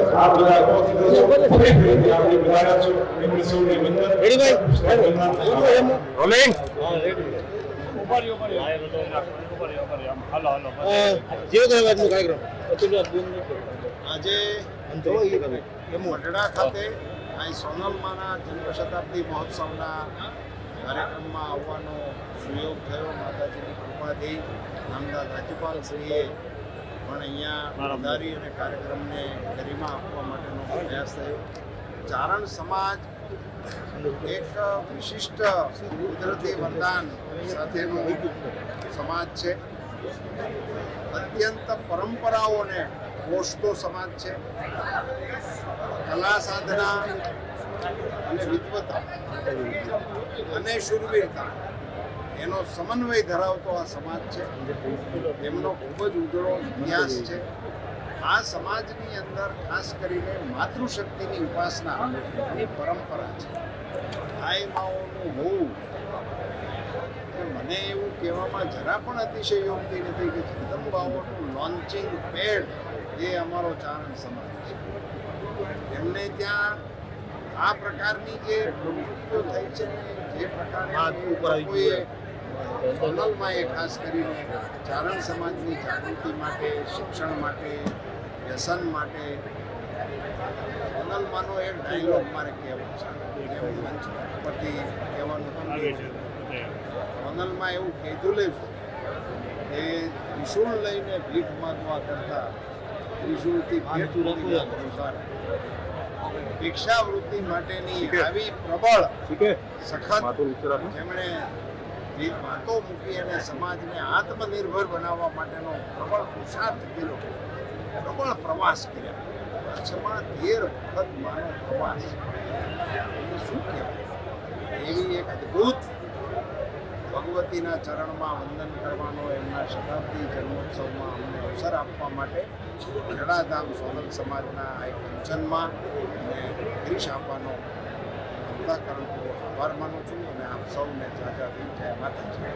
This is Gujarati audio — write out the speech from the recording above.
આ બધા આપણે બધા છો એમની સૌને વંદન જન્મ શતાબ્દી મહોત્સવના કાર્યક્રમમાં આવવાનો સુયોગ થયો માતાજીની કૃપાથી નામદાર રાજ્યપાલશ્રીએ પણ અહીંયા પધારી અને કાર્યક્રમને ગરિમા આપવા માટેનો પ્રયાસ થયો. ચારણ સમાજ એક વિશિષ્ટ કુદરતી વરદાન સાથેનો સમાજ છે. અત્યંત પરંપરાઓને પોષતો સમાજ છે. કલા સાધના અને વિદ્વતા અને શૂરવીરતા. એનો સમન્વય ધરાવતો આ સમાજ છે. એમનો ખૂબ જ ઉજળો ઇતિહાસ છે. આ સમાજની અંદર ખાસ કરીને માતૃશક્તિની ઉપાસનાની પરંપરા છે. ગાય માઓનું હોવું મને એવું કહેવામાં જરા પણ અતિશયોક્તિ નથી કે જગદંબાઓનું લોન્ચિંગ પેડ એ અમારો ચારણ સમાજ છે. એમને ત્યાં આ પ્રકારની જે પ્રવૃત્તિઓ થઈ છે ને જે પ્રકારે લોકોએ સોનલમાં એ ખાસ કરીને ચારણ સમાજની જાગૃતિ માટે શિક્ષણ માટે વ્યસન માટે સોનલમાંનો એક ડાયલોગ મારે કહેવો છે. એ મંચ પરથી કહેવાનું. સોનલમાં એવું કીધું કે ત્રિશુળ લઈને ભીખ માગવા કરતા ત્રિશુલથી ભેટ. ભિક્ષાવૃત્તિ માટેની આવી પ્રબળ સખત જેમણે વાતો મૂકી અને સમાજને આત્મનિર્ભર બનાવવા માટેનો પ્રબળ પુરુષાર્થ કર્યો. પ્રબળ પ્રવાસ કર્યા. કચ્છમાં તેર વખત માનો પ્રવાસ. શું કહેવાય? એવી એક અદ્ભુત ભગવતીના ચરણમાં વંદન કરવાનો એમના શતાબ્દી જન્મોત્સવમાં અમને અવસર આપવા માટે જડાધામ સોનલ સમાજના એક કંચનમાં અમને ગિરીશ આપવાનો અંતઃકરણપૂર્વક આભાર માનું છું અને આપ સૌને જાજાથી જય માતાજી.